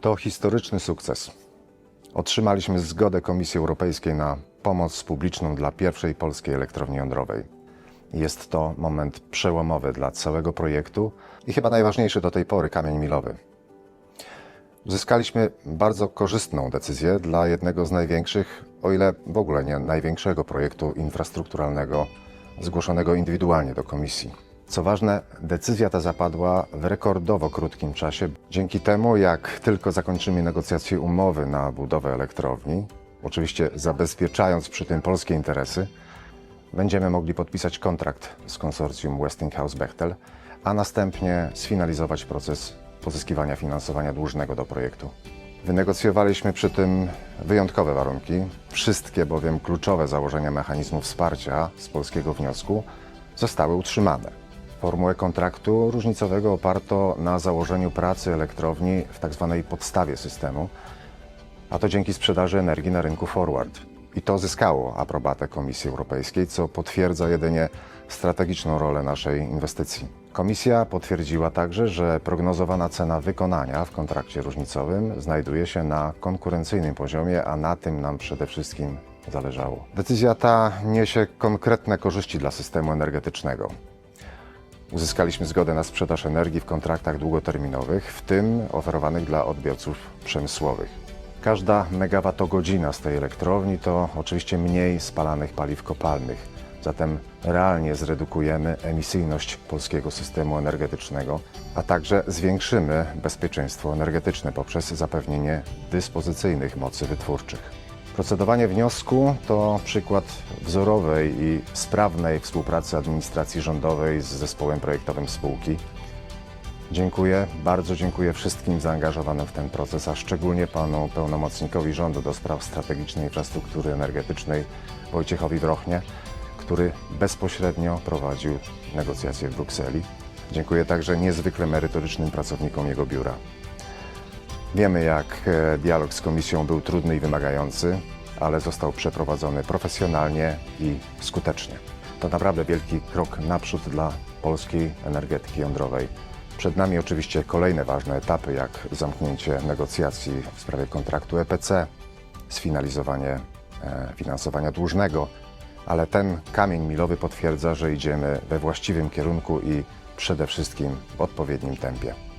To historyczny sukces. Otrzymaliśmy zgodę Komisji Europejskiej na pomoc publiczną dla pierwszej polskiej elektrowni jądrowej. Jest to moment przełomowy dla całego projektu i chyba najważniejszy do tej pory kamień milowy. Uzyskaliśmy bardzo korzystną decyzję dla jednego z największych, o ile w ogóle nie największego projektu infrastrukturalnego zgłoszonego indywidualnie do Komisji. Co ważne, decyzja ta zapadła w rekordowo krótkim czasie. Dzięki temu, jak tylko zakończymy negocjacje umowy na budowę elektrowni, oczywiście zabezpieczając przy tym polskie interesy, będziemy mogli podpisać kontrakt z konsorcjum Westinghouse-Bechtel, a następnie sfinalizować proces pozyskiwania finansowania dłużnego do projektu. Wynegocjowaliśmy przy tym wyjątkowe warunki, wszystkie bowiem kluczowe założenia mechanizmu wsparcia z polskiego wniosku zostały utrzymane. Formułę kontraktu różnicowego oparto na założeniu pracy elektrowni w tzw. podstawie systemu, a to dzięki sprzedaży energii na rynku forward. I to zyskało aprobatę Komisji Europejskiej, co potwierdza jedynie strategiczną rolę naszej inwestycji. Komisja potwierdziła także, że prognozowana cena wykonania w kontrakcie różnicowym znajduje się na konkurencyjnym poziomie, a na tym nam przede wszystkim zależało. Decyzja ta niesie konkretne korzyści dla systemu energetycznego. Uzyskaliśmy zgodę na sprzedaż energii w kontraktach długoterminowych, w tym oferowanych dla odbiorców przemysłowych. Każda megawattogodzina z tej elektrowni to oczywiście mniej spalanych paliw kopalnych, zatem realnie zredukujemy emisyjność polskiego systemu energetycznego, a także zwiększymy bezpieczeństwo energetyczne poprzez zapewnienie dyspozycyjnych mocy wytwórczych. Procedowanie wniosku to przykład wzorowej i sprawnej współpracy administracji rządowej z zespołem projektowym spółki. Dziękuję, bardzo dziękuję wszystkim zaangażowanym w ten proces, a szczególnie panu pełnomocnikowi rządu do spraw strategicznej infrastruktury energetycznej Wojciechowi Wrochnie, który bezpośrednio prowadził negocjacje w Brukseli. Dziękuję także niezwykle merytorycznym pracownikom jego biura. Wiemy, jak e, dialog z komisją był trudny i wymagający, ale został przeprowadzony profesjonalnie i skutecznie. To naprawdę wielki krok naprzód dla polskiej energetyki jądrowej. Przed nami oczywiście kolejne ważne etapy, jak zamknięcie negocjacji w sprawie kontraktu EPC, sfinalizowanie e, finansowania dłużnego, ale ten kamień milowy potwierdza, że idziemy we właściwym kierunku i przede wszystkim w odpowiednim tempie.